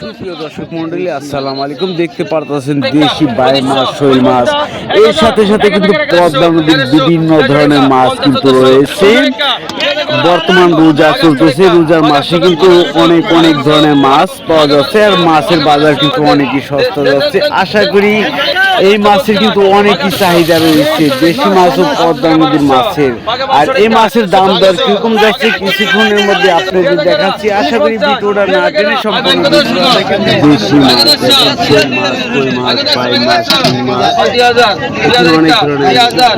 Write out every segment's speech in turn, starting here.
সুপ্রিয় দর্শক মন্ডলী, আসসালাম আলাইকুম। দেখতে পারতেছেন দেশি বাই মাছ, শৈল মাছ। এর সাথে সাথে কিন্তু পদ্মা নদীর বিভিন্ন ধরনের মাছ কিন্তু রয়েছে। বর্তমান রোজা চলতেছে। রোজার মাসে কিন্তু অনেক অনেক ধরনের মাছ পাওয়া যাচ্ছে। আর মাছের বাজার কিন্তু অনেকই সস্তা যাচ্ছে। আশা করি এই মাছের কিন্তু অনেকই চাহিদা রয়েছে। দেশি মাছ ও পদ্মা নদীর মাছের। আর এই মাছের দাম দর কীরকম যাচ্ছে কিছুক্ষণের মধ্যে আপনাদের দেখাচ্ছি। আশা করি ভিডিওটা না টেনে সম্পূর্ণ। দেশি মাছ মাছ মাছ পাই মাছ শিং মাছ। এখানে অনেক ধরনের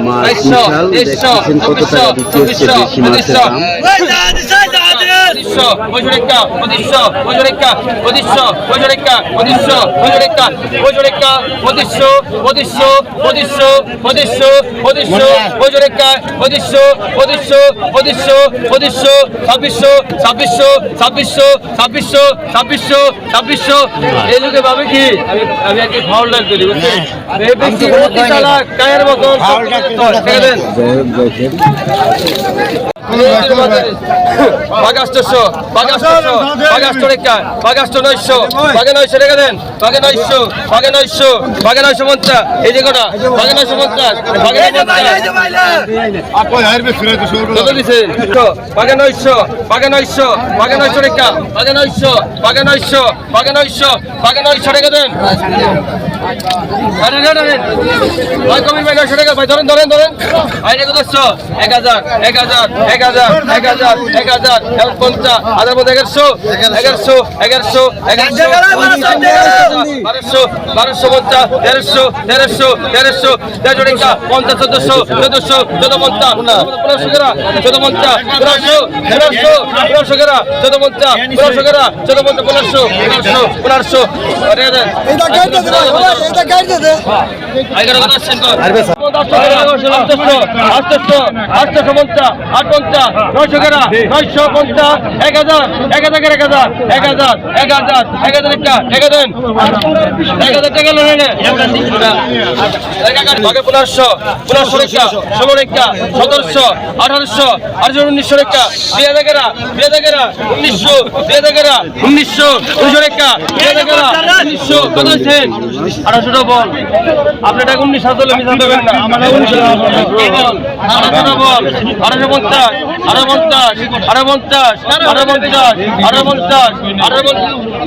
মাছ মিশাল দেখতেছেন কত টাকা বিক্রি হচ্ছে দেশি মাছের দাম? পঁচিশশো পঁয়ষট্টি পঁচিশশো পঁয়ষট্টি পঁচিশশো পঁয়ষট্টি পঁচিশশো পঁয়ষট্টি পঁয়ষট্টি পঁচিশশো পঁচিশশো পঁচিশশো পঁচিশশো পঁচিশশো পঁয়ষট্টি পঁচিশশো পঁচিশশো পঁচিশশো পঁচিশশো ছাব্বিশশো ছাব্বিশশো ছাব্বিশশো ছাব্বিশশো ছাব্বিশশো ছাব্বিশশো। এই যুগে পাবে কি আমি আমি আজকে ফাউল ডাক বুঝছেন এই ব্যক্তি কায়ের মতন ছেড়ে দেন বাগাস্টশো বাগাস্টশো বাগাস্ট রেখা, বাগাস্ট নয়শো, বাগে নয়শো রেখে দেন, বাগে নয়শো বাগে নয়শো বাগে নয়শো পঞ্চাশ, এই যে কটা, বাগে নয়শো পঞ্চাশ, বাগে বাগে নয়শো বাগে নয়শো বাগে নয়শো রেখা, বাগে নয়শো বাগে নয়শো বাগে নয়শো বাগে নয়শো রেখে দেন। ধরেন ধরেন ধরেন। রেখে দশশো এক হাজার এক হাজার এক হাজার এক হাজার এক হাজার, এক পঞ্চাশ, হাজার মধ্যে এগারোশো এগারোশো এগারোশো এগারোশো, বারোশো বারোশো পঞ্চাশ, তেরোশো তেরোশো তেরোশো তেরোশো টাকা, পঞ্চাশ, চোদ্দশো চোদ্দশো, চোদ্দ পঞ্চাশ, পনেরোশো কেরা চোদ্দ পঞ্চাশ, পনেরোশো পনেরোশো পনেরোশো কেরা চোদ্দ পঞ্চাশ, পনেরোশো কেরা চোদ্দ পঞ্চাশ, পনেরোশো পনেরোশো পনেরোশো পঞ্চাশ এক হাজার এক হাজার এক হাজার এক হাজার এক হাজার এক হাজার একটা এক হাজার এক হাজার টাকা লোন পনেরোশো পনেরোশো রেখা ষোলো রেখা সতেরোশো আঠারোশো আঠারোশো উনিশশো রেখা দুই হাজার কেরা দুই উনিশশো দুই হাজার উনিশশো উনিশশো রেখা দুই হাজার কেরা উনিশশো আঠারোশোটা বল। আপনার টাকা উনিশ হাজার মিশান দেবেন না। আমার উনিশশো আঠারোশোটা বল আঠারোশো পঞ্চাশ আঠারো পঞ্চাশ আঠারো পঞ্চাশ আঠারো পঞ্চাশ আঠারো পঞ্চাশ আঠারো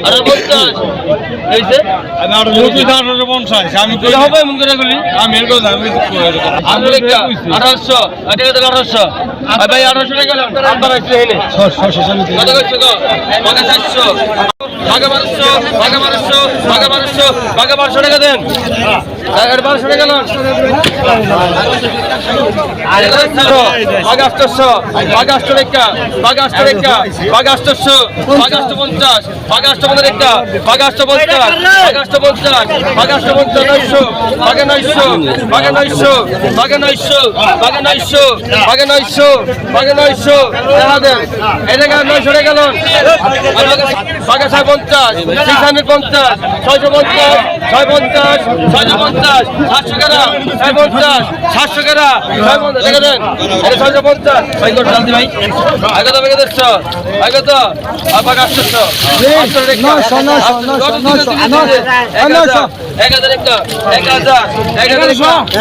আঠারো পঞ্চাশ। এই যে আমি এটা হবে এমন করে গুলি আঠারো লেখা আঠারোশো আঠারোশো ভাই আঠারোশো টাকা আপনার বাঘা মানুষ বাঘা মানুষ বাঘা মানুষ বাঘা বারোশো টাকা দেন বারোশো টাকা বাঘা আটশো রেখা আটশো রেখা আটশো বাঘা পঞ্চাশ আটশো পঞ্চাশ রেখা আটশো পঞ্চাশ আটশো পঞ্চাশ বাঘা পঞ্চাশ, নয়শো বাঘা নয়শো বাঘা নয়শো নয়শো বাঘা নয়শো বাঘা নয়শো বাঘা নয়শো। দেখা দেন এই জায়গায় নয়শো টাকা গেল বাঘা পঞ্চাশ, সিক্স পঞ্চাশ, ছয়শো পঞ্চাশ ছয় পঞ্চাশ, ছয়শো পঞ্চাশ। সাতশো কেনা ছয় পঞ্চাশ সাতশো কেনা ছয় পঞ্চাশ দেখা দেন। এটা ছয়শো পঞ্চাশ। ভাই কত জানতে ভাই। আগে তো ভেঙে দিচ্ছ আগে তো আর বাঘা আটশো রেখা এক হাজার। একটা এক হাজার। এক হাজার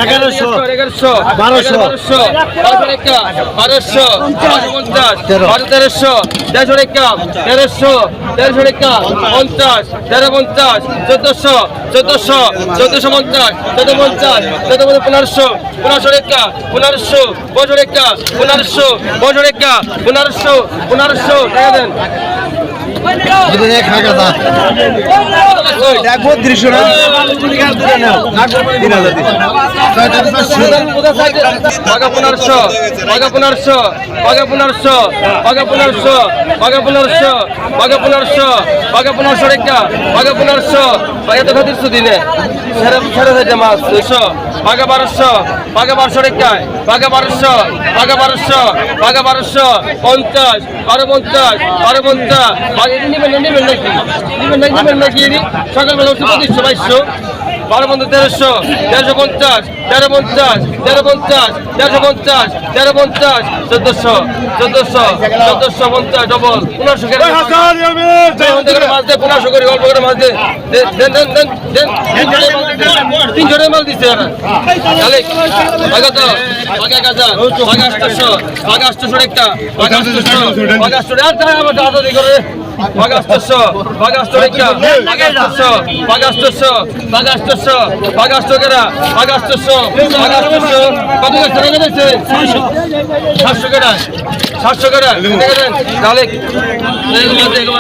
এগারোশো। এগারোশো। বারোশো। বারোশো। বারোশো একটা বারোশো। বারোশো পঞ্চাশ। বারো তেরোশো। দেড়শো একটা তেরোশো। দেড়শো একটা পঞ্চাশ। তেরো পঞ্চাশ। চোদ্দশো। চোদ্দশো চোদ্দশো পঞ্চাশ চোদ্দ পঞ্চাশ চোদ্দ পঞ্চাশ, পনেরোশো পনেরোশো রেখা, পনেরোশো বছর রেখা, পনেরোশো বছর রেখা, পনেরোশো পনেরোশো টাকা দেন। বাঘা পনেরোশো বাঘা পনেরোশো বাঘা পনেরোশো পনেরোশো পনেরোশো বাঘা পনেরোশো বাঘা পনেরোশো রেখা পনেরোশো বাঘা তো খাতিরশো দিনে। সেরা সেরা হয়েছে মাছ দুইশো বাঘা বারোশো বাঘা বারোশো রেখায় বাঘা বারোশো বাঘা বারোশো বাঘা বারোশো, পঞ্চাশ বারো পঞ্চাশ বারো পঞ্চাশ নিবেন নিবেন নাকি নিবেন নাকি নিবেন নাকি সকালবেলা উঠে পঁচিশশো, বাইশশো। বারো বন্ধু তেরোশো তেরোশো পঞ্চাশ তেরো পঞ্চাশ তেরো পঞ্চাশ তেরোশো পঞ্চাশ তেরো পঞ্চাশ চোদ্দশো চোদ্দশো চোদ্দশো পঞ্চাশ ডবল পনেরোশো করে মাছ দে। পনেরোশো করে অল্প করে মাছ দে। দেন দেন দেন দেন তিনশো টাকা মাল দিচ্ছে তাহলে আগে গাজা আগে আটশো আগে আটশো একটা আগে আটশো আগে আটশো আর তাই আমার দাদা দি করে। আগে আটশো আগে আটশো একটা আগে আটশো আগে আটশো আগে আটশো আগে আটশো কেরা আগে আটশো আগে আটশো কত গাছ টাকা দিচ্ছে সাতশো কেরা সাতশো কেরা দেখেছেন তাহলে এগুলো এগুলো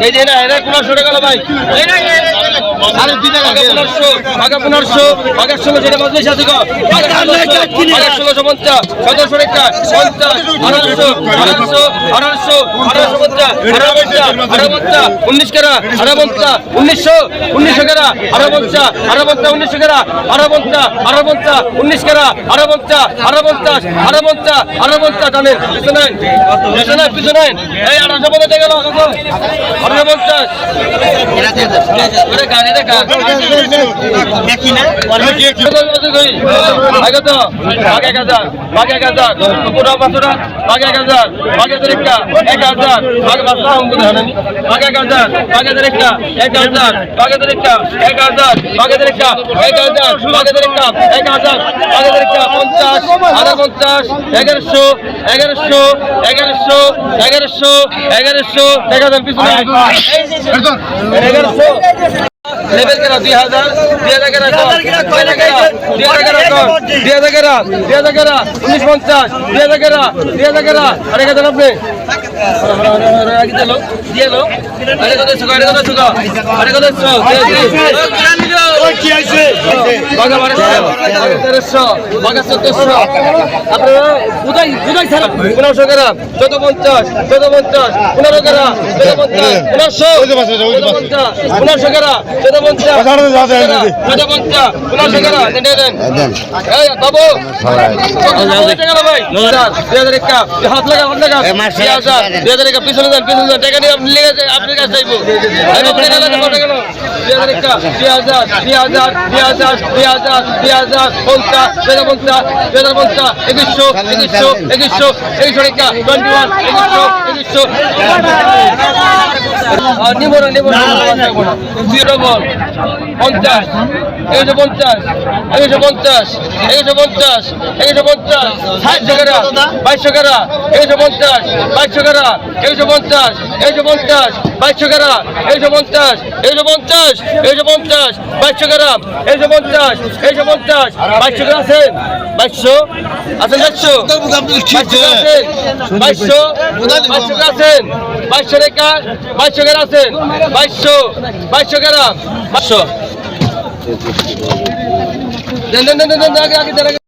এই। যে না এরা পনেরোশো টাকা ভাই। বাঘা পনেরোশো বাঘার সঙ্গে যেটা বদলেছে আছে ষোলোশো পঞ্চাশ সতেরোশো পঞ্চাশ আঠারোশো আঠারোশো আঠারোশো আঠারোশো পঞ্চাশ আঠারো পঞ্চাশ আঠারো পঞ্চাশ উনিশ কেরা আঠারো পঞ্চাশ উনিশশো উনিশশো কেরা আঠারো পঞ্চাশ আঠারো পঞ্চাশ উনিশশো কেরা আঠারো পঞ্চাশ আঠারো পঞ্চাশ উনিশ কেরা আঠারো পঞ্চাশ আঠারো পঞ্চাশ আঠারো পঞ্চাশ আঠারো পঞ্চাশ জানেন পিছনে পিছনে পিছনে এই আঠারোশো পঞ্চাশ গেল আঠারো পঞ্চাশ এক হাজার বাগে এক হাজার পুরা এক হাজার বাগে একটা এক হাজার বাগে পাঁচশো অঙ্ক দেখান বাগে এক হাজার বাগে একটা এক হাজার বাগে একটা এক হাজার একটা এক হাজার বাগে একটা এক হাজার এগারোশো এগারোশো এগারোশো এগারোশো এগারোশো এক হাজার পিছনে এগারোশো লেভেল কেনা দুই হাজার দুই হাজার কেনা দুই হাজার কেনা দুই হাজার কেনা আরে আপনি আগে দিলো দিয়ে আরে কত সুখ আরে কত সুগা কত বাগা বারোশো তেরোশো বাগা চোদ্দশো। আপনারা উদয় উদয় ছাড়া পনেরোশো কেনা চোদ্দ পঞ্চাশ চোদ্দ পঞ্চাশ পনেরো কেনা চোদ্দ পঞ্চাশ পনেরোশো। পনেরোশো কেনা চোদ্দ পঞ্চাশ চোদ্দ পঞ্চাশ পনেরোশো এই বাবু। হাত লাগা হাত লাগা। দুই হাজার পিছনে যান পিছনে যান টাকা নিয়ে আপনি আপনার কাছে যাইবো। টাকা লাগা টাকা না দুই হাজার দুই হাজার দুই হাজার। দুই হাজার দুই হাজার দুই হাজার পঞ্চাশ দুই হাজার পঞ্চাশ দুই হাজার পঞ্চাশ একুশশো একুশশো একুশশো একুশশো ওয়ান একুশশো একুশশো পঞ্চাশ একশো পঞ্চাশ পঞ্চাশ পঞ্চাশ পঞ্চাশ ষাটশো কেরা বাইশশো কেরা পঞ্চাশ কেরা পঞ্চাশ পঞ্চাশ কেরা পঞ্চাশ পঞ্চাশ পঞ্চাশ কেরা একশো পঞ্চাশ একশো পঞ্চাশ। বাইশশো কেরা আছেন? বাইশশো? আছেন বাইশশো বাইশশো? বাইশশো বাইশশো আছেন? বাইশশো রেখা? বাইশশো কেরা আছেন? বাইশশো? বাইশশো কেরা বাইশশো? দেন দেন দেন দেন আগে আগে।